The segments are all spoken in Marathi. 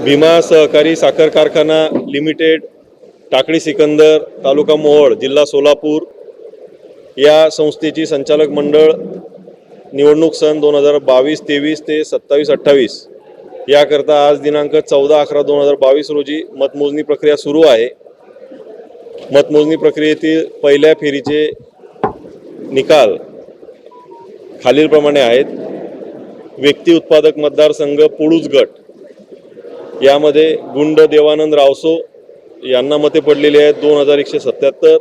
भीमा सहकारी साखर कारखाना लिमिटेड टाकळी सिकंदर तालुका मोहोळ जिल्हा सोलापूर या संस्थेची संचालक मंडळ निवडणूक सन दोन हजार बावीस तेवीस ते सत्तावीस अठ्ठावीस. याकरता आज दिनांक चौदा अकरा दोन हजार बावीस रोजी मतमोजणी प्रक्रिया सुरू आहे. मतमोजणी प्रक्रियेतील पहिल्या फेरीचे निकाल खालीलप्रमाणे आहेत. व्यक्ती उत्पादक मतदारसंघ पुळूज गट यामध्ये गुंड देवानंद रावसो यांना मते पडलेली आहेत दोन हजार एकशे सत्याहत्तर.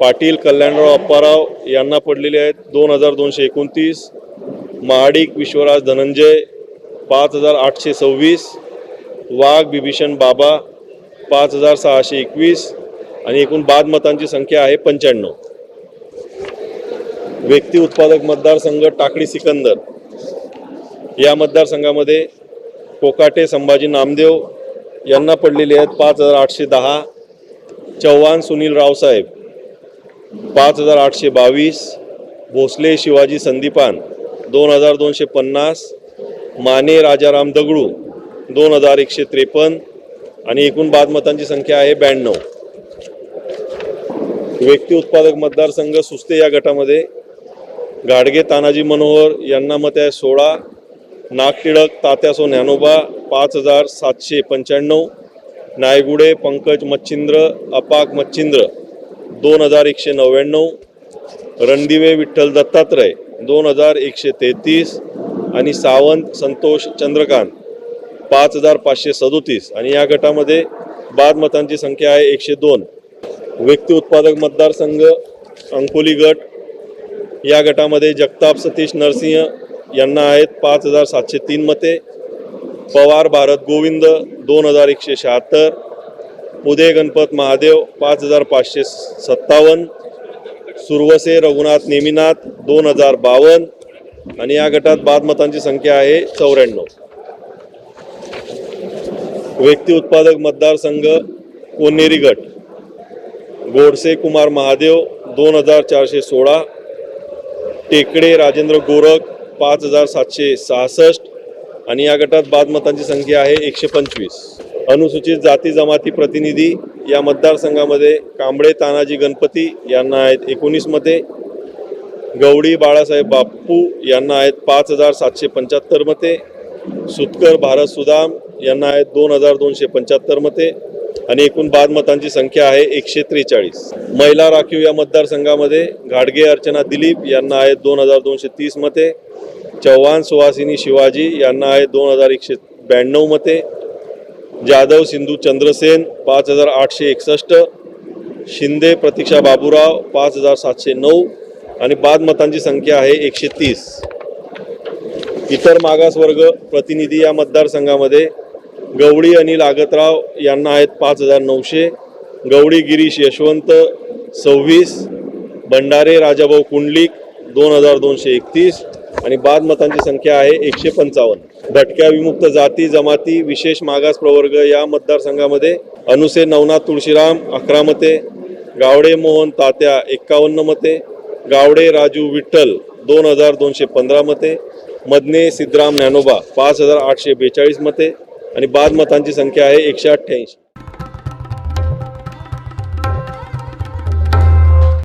पाटील कल्याणराव अप्पाराव यांना पडलेले आहेत दोन हजार दोनशे एकोणतीस. महाडिक विश्वराज धनंजय पाच हजार आठशे सव्वीस. वाघ बिभीषण बाबा पाच हजार सहाशे एकवीस. आणि एकूण बाद मतांची संख्या आहे पंच्याण्णव. व्यक्ती उत्पादक मतदारसंघ टाकळी सिकंदर. या मतदारसंघामध्ये कोकाटे संभाजी नामदेव यांना पडलेले आहेत पाच हजार आठशे दहा. चव्हाण सुनील रावसाहेब पाच हजार आठशे बावीस. भोसले शिवाजी संदीपान दोन हजार दोनशे पन्नास. माने राजाराम दगडू दोन हजार एकशे त्रेपन्न. आणि एकूण बाद मतांची संख्या आहे ब्याण्णव. व्यक्ती उत्पादक मतदारसंघ सुस्ते या गटामध्ये. गाडगे तानाजी मनोहर यांना मत आहे सोळा. नागटिळक तात्यासो ज्ञानोबा पाच हजार सातशे पंच्याण्णव. नायगुडे पंकज मच्छिंद्र अपाक मच्छिंद्र दोन हजार एकशे नव्याण्णव. रणदिवे विठ्ठल दत्तात्रय दोन हजार एकशे तेहतीस. आणि सावंत संतोष चंद्रकांत पाच हजार पाचशे सदोतीस. आणि या गटामध्ये बाद मतांची संख्या आहे एकशे दोन. व्यक्ती उत्पादक मतदारसंघ अंकोली गट. या गटामध्ये जगताप सतीश नरसिंह यांना आहेत पाच हजार सातशे तीन मते. पवार भारत गोविंद दोन हजार एकशे शहात्तर. उदय गणपत महादेव पाच हजार पाचशे सत्तावन्न. सुरवसे रघुनाथ नेमिनाथ दोन हजार बावन्न. आणि या गटात बाद मतांची संख्या आहे चौऱ्याण्णव. व्यक्ती उत्पादक मतदारसंघ कोनेरी गट. गोडसे कुमार महादेव दोन हजार चारशे सोळा. टेकडे राजेंद्र गोरख पाच हजार सातशे सहासष्ट आणि या गटात बाद मतांची संख्या आहे एकशे पंचवीस. अनुसूचित जाती जमाती प्रतिनिधी या मतदारसंघामध्ये कांबळे तानाजी गणपती यांना आहेत एकोणीस मते. गवडी बाळासाहेब बाप्पू यांना आहेत पाच हजार सातशे पंच्याहत्तर मते. सुतकर भारत सुदाम यांना आहेत दोन हजार दोनशे पंच्याहत्तर मते. आणि एकूण बाद मतांची संख्या आहे एकशे त्रेचाळीस. महिला राखीव या मतदारसंघामध्ये घाडगे अर्चना दिलीप यांना आहेत दोन हजार दोनशे तीस मते. चव्हाण सुहासिनी शिवाजी यांना आहेत दोन हजार एकशे ब्याण्णव मते. जाधव सिंधू चंद्रसेन पाच हजार आठशे एकसष्ट. शिंदे प्रतीक्षा बाबूराव पाच हजार सातशे नऊ. आणि बाद मतांची संख्या आहे एकशे तीस. इतर मागासवर्ग प्रतिनिधी या मतदारसंघामध्ये गवळी अनिल आगतराव यांना आहेत पाच हजार नऊशे. गवळी गिरीश यशवंत सव्वीस. भंडारे राजाभाऊ कुंडलिक दोन हजार दोनशे एकतीस. आणि बाद मतांची संख्या आहे एकशे पंचावन्न. भटक्या विमुक्त जाती जमाती विशेष मागास प्रवर्ग या मतदारसंघामध्ये अनुसे नवनाथ तुळशीराम अकरा मते गावडे मोहन तात्या एक्कावन्न मते गावडे राजू विठ्ठल दोन हजार दोनशे पंधरा मते मदने सिद्धराम ज्ञानोबा पाच हजार आठशे बेचाळीस मते आणि बाद मतांची संख्या आहे एकशे अठ्ठ्याऐंशी.